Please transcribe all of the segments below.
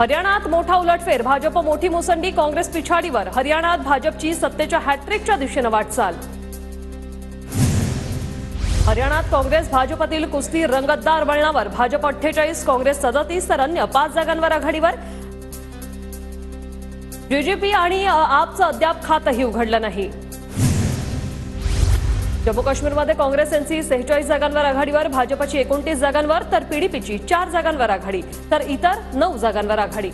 हरियाणात मोठा उलटफेर. भाजप मोठी मुसंडी काँग्रेस पिछाडीवर. हरियाणात भाजपची सत्तेच्या हॅट्रिकच्या दिशेनं वाटचाल. हरियाणात काँग्रेस भाजपातील कुस्ती रंगतदार वळणावर. भाजप अठ्ठेचाळीस काँग्रेस सदतीस तर अन्य पाच जागांवर आघाडीवर. जेजेपी आणि आपचं अद्याप खातंही उघडलं नाही. जम्मू काश्मीरमध्ये काँग्रेस यांची सेहेचाळीस जागांवर आघाडीवर भाजपची एकोणतीस जागांवर तर पीडीपीची चार जागांवर आघाडी तर इतर नऊ जागांवर आघाडी.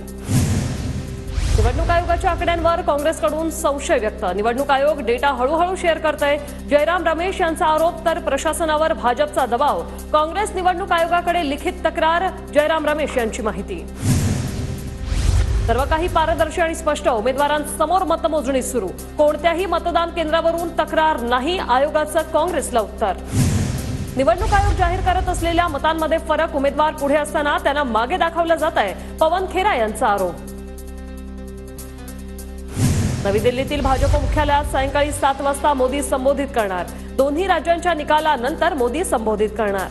निवडणूक आयोगाच्या आकड्यांवर काँग्रेसकडून संशय व्यक्त. निवडणूक आयोग डेटा हळूहळू शेअर करतोय. जयराम रमेश यांचा आरोप तर प्रशासनावर भाजपचा दबाव. काँग्रेस निवडणूक आयोगाकडे लिखित तक्रार जयराम रमेश यांची माहिती. सर्व काही पारदर्शी आणि स्पष्ट उमेदवारांसमोर मतमोजणी सुरू. कोणत्याही मतदान केंद्रावरून तक्रार नाही आयोगाचं काँग्रेसला उत्तर. निवडणूक आयोग जाहीर करत असलेल्या मतांमध्ये फरक उमेदवार पुढे असताना त्यांना मागे दाखवलं जात आहे पवन खेरा यांचा आरोप. नवी दिल्लीतील भाजप मुख्यालयात सायंकाळी सात वाजता मोदी संबोधित करणार. दोन्ही राज्यांच्या निकालानंतर मोदी संबोधित करणार.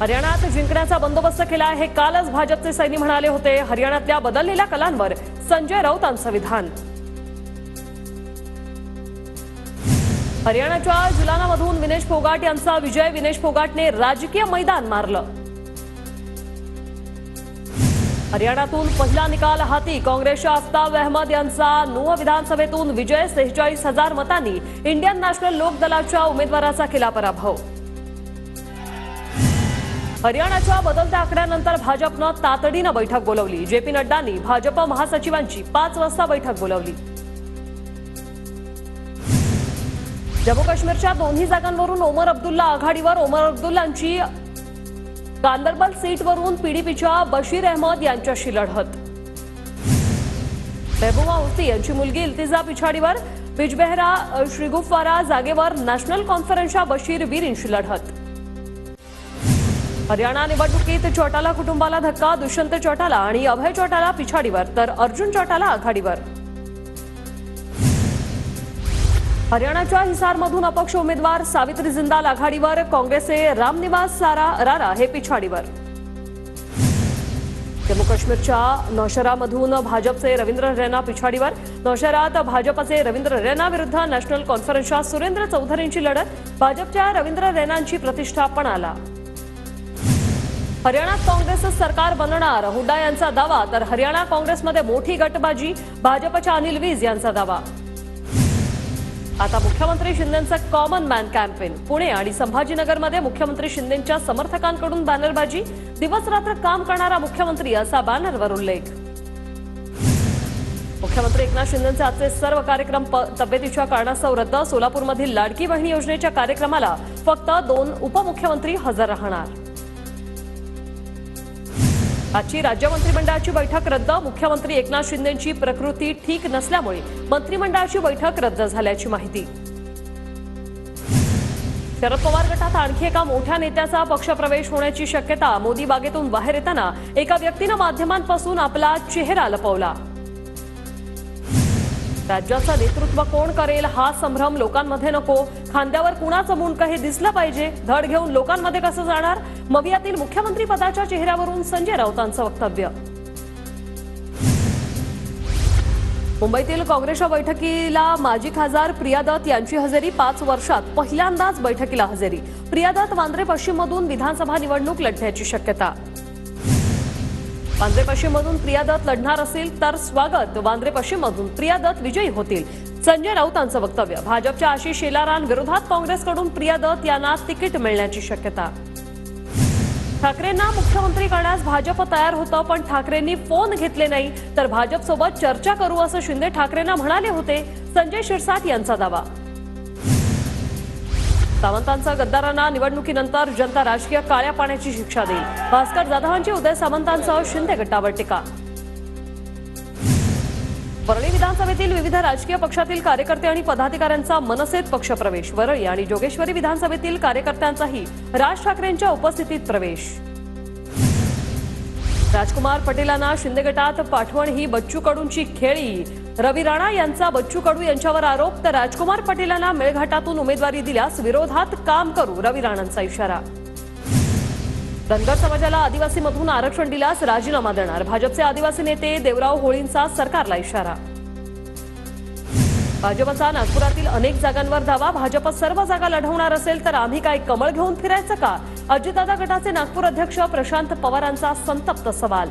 हरियाणात जिंकण्याचा बंदोबस्त केला हे कालच भाजपचे सैनी म्हणाले होते हरियाणातल्या बदललेल्या कलांवर संजय राऊतांचं विधान. हरियाणाच्या जुलानामधून विनेश फोगाट यांचा विजय. विनेश फोगाटने राजकीय मैदान मारलं. हरियाणातून पहिला निकाल हाती. काँग्रेसच्या आफ्ताब अहमद यांचा नूह विधानसभेतून विजय सेहेचाळीस हजार मतांनी इंडियन नॅशनल लोक दलाच्या उमेदवाराचा केला पराभव. हरियाणाच्या बदलत्या आकड्यानंतर भाजपनं तातडीनं बैठक बोलवली. जे पी नड्डांनी भाजप महासचिवांची पाच वाजता बैठक बोलवली. जम्मू काश्मीरच्या दोन्ही जागांवरून ओमर अब्दुल्ला आघाडीवर. ओमर अब्दुल्लांची गांदरबल सीटवरून पीडीपीच्या बशीर अहमद यांच्याशी लढत. मेहबूबा मुफ्ती यांची मुलगी इल्तिजा पिछाडीवर. बिजबेहरा श्रीगुफवारा जागेवर नॅशनल कॉन्फरन्सच्या बशीर वीरींशी लढत. हरियाणा निवडणुकीत चौटाला कुटुंबाला धक्का दुष्यंत चौटाला आणि अभय चौटाला पिछाडीवर तर अर्जुन चौटाला आघाडीवर. हरियाणाच्या हिसारमधून अपक्ष उमेदवार सावित्री जिंदाल आघाडीवर काँग्रेसचे रामनिवास सारा रारा हे पिछाडीवर. जम्मू काश्मीरच्या नौशरामधून भाजपचे रवींद्र रैना पिछाडीवर. नौशरात भाजपचे रवींद्र रैना विरुद्ध नॅशनल कॉन्फरन्सच्या सुरेंद्र चौधरींची लढत. भाजपच्या रवींद्र रैनांची प्रतिष्ठा पणाला हरियाणात काँग्रेसचं सरकार बनणार. हुड्डा यांचा दावा. तर हरियाणा काँग्रेसमध्ये मोठी गटबाजी. भाजपच्या अनिल विज यांचा दावा. आता मुख्यमंत्री शिंदेचं कॉमन मॅन कॅम्पेन पुणे आणि संभाजीनगरमध्ये मुख्यमंत्री शिंदेच्या समर्थकांकडून बॅनरबाजी. दिवस रात्र काम करणारा मुख्यमंत्री असा बॅनरवर उल्लेख. मुख्यमंत्री एकनाथ शिंदेचे आजचे सर्व कार्यक्रम प- तब्येतीच्या कारणास्तव रद्द. सोलापूरमधील लाडकी बहिणी योजनेच्या कार्यक्रमाला फक्त दोन उपमुख्यमंत्री हजर राहणार. आजची राज्य मंत्रिमंडळाची बैठक रद्द. मुख्यमंत्री एकनाथ शिंदेची प्रकृती ठीक नसल्यामुळे मंत्रिमंडळाची बैठक रद्द झाल्याची माहिती. शरद पवार गटात आणखी एका मोठ्या नेत्याचा पक्षप्रवेश होण्याची शक्यता मोदी बागेतून बाहेर येताना एका व्यक्तीनं माध्यमांपासून आपला चेहरा लपवला. राज्याचं नेतृत्व कोण करेल हा संभ्रम लोकांमध्ये नको. खांद्यावर कुणाचं मुंडकं हे दिसलं पाहिजे? धड घेऊन लोकांमध्ये कसं जाणार? मवियातील मुख्यमंत्री पदाच्या चेहऱ्यावरून संजय राऊतांचं वक्तव्य. मुंबईतील काँग्रेसच्या बैठकीला माजी खासदार प्रिया दत्त यांची हजेरी पाच वर्षात. पहिल्यांदाच बैठकीला हजेरी. प्रिया दत्त वांद्रे पश्चिममधून विधानसभा निवडणूक लढण्याची शक्यता. वांद्रे पश्चिममधून प्रिया दत्त लढणार असेल तर स्वागत. वांद्रे पश्चिममधून प्रिया दत्त विजयी होतील. संजय राऊतांचं वक्तव्य. भाजपच्या आशिष शेलारान विरोधात काँग्रेसकडून प्रिया दत्त यांना तिकीट मिळण्याची शक्यता. ठाकरेंना मुख्यमंत्री करण्यास भाजप तयार होतं पण ठाकरेंनी फोन घेतले नाही. तर भाजपसोबत चर्चा करू असं शिंदे ठाकरेंना म्हणाले होते. संजय शिरसाट यांचा दावा. सावंतांचा गद्दारांना निवडणुकीनंतर जनता राजकीय काळ्या पाण्याची शिक्षा देईल. भास्कर जाधवांची उदय सावंतांसह शिंदे गटावर टीका. वरळी विधानसभेतील विविध राजकीय पक्षातील कार्यकर्ते आणि पदाधिकाऱ्यांचा मनसेत पक्षप्रवेश. वरळी आणि जोगेश्वरी विधानसभेतील कार्यकर्त्यांचाही राज ठाकरेंच्या उपस्थितीत प्रवेश. राजकुमार पटेलांना शिंदे गटात पाठवण ही बच्चू कडूंची खेळी. रवी राणा यांचा बच्चू कडू यांच्यावर आरोप तर राजकुमार पटेलांना मेळघाटातून उमेदवारी दिल्यास विरोधात काम करू रवी राणांचा इशारा. धनगर समाजाला आदिवासीमधून आरक्षण दिल्यास राजीनामा देणार. भाजपचे आदिवासी नेते देवराव होळींचा सरकारला इशारा. भाजपचा नागपुरातील अनेक जागांवर दावा भाजप सर्व जागा लढवणार असेल तर आम्ही काय कमळ घेऊन फिरायचं का? अजितदादा गटाचे नागपूर अध्यक्ष प्रशांत पवारांचा संतप्त सवाल.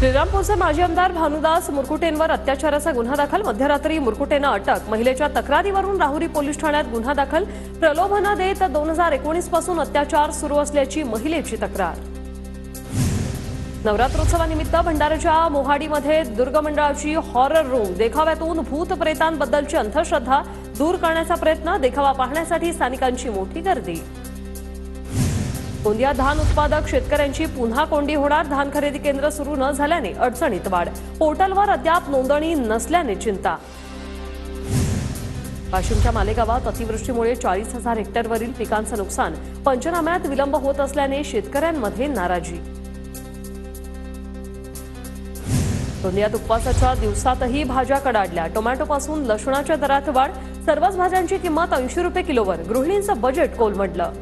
श्रीरामपूरचे माजी आमदार भानुदास मुरकुटेंवर अत्याचाराचा गुन्हा दाखल. मध्यरात्री मुरकुटेनं अटक. महिलेच्या तक्रारीवरून राहुरी पोलीस ठाण्यात गुन्हा दाखल. प्रलोभनं देत दोन हजार एकोणीसपासून अत्याचार सुरू असल्याची महिलेची तक्रार. नवरात्रोत्सवानिमित्त भंडाऱ्याच्या मोहाडीमध्ये दुर्ग मंडळाची हॉरर रूम देखाव्यातून भूत प्रेतांबद्दलची अंधश्रद्धा दूर करण्याचा प्रयत्न देखावा पाहण्यासाठी स्थानिकांची मोठी गर्दी. गोंदिया धान उत्पादक शेतकऱ्यांची पुन्हा कोंडी होणार. धान खरेदी केंद्र सुरू न झाल्याने अडचणीत वाढ. पोर्टलवर अद्याप नोंदणी नसल्याने चिंता. वाशिमच्या मालेगावात अतिवृष्टीमुळे चाळीस हजार हेक्टरवरील पिकांचं नुकसान. पंचनाम्यात विलंब होत असल्याने शेतकऱ्यांमध्ये नाराजी. गोंदियात उपवासाच्या दिवसातही भाज्या कडाडल्या. टोमॅटोपासून लसणाच्या दरात वाढ. सर्वच भाज्यांची किंमत ऐंशी रुपये किलोवर. गृहिणींचं बजेट कोलमडलं.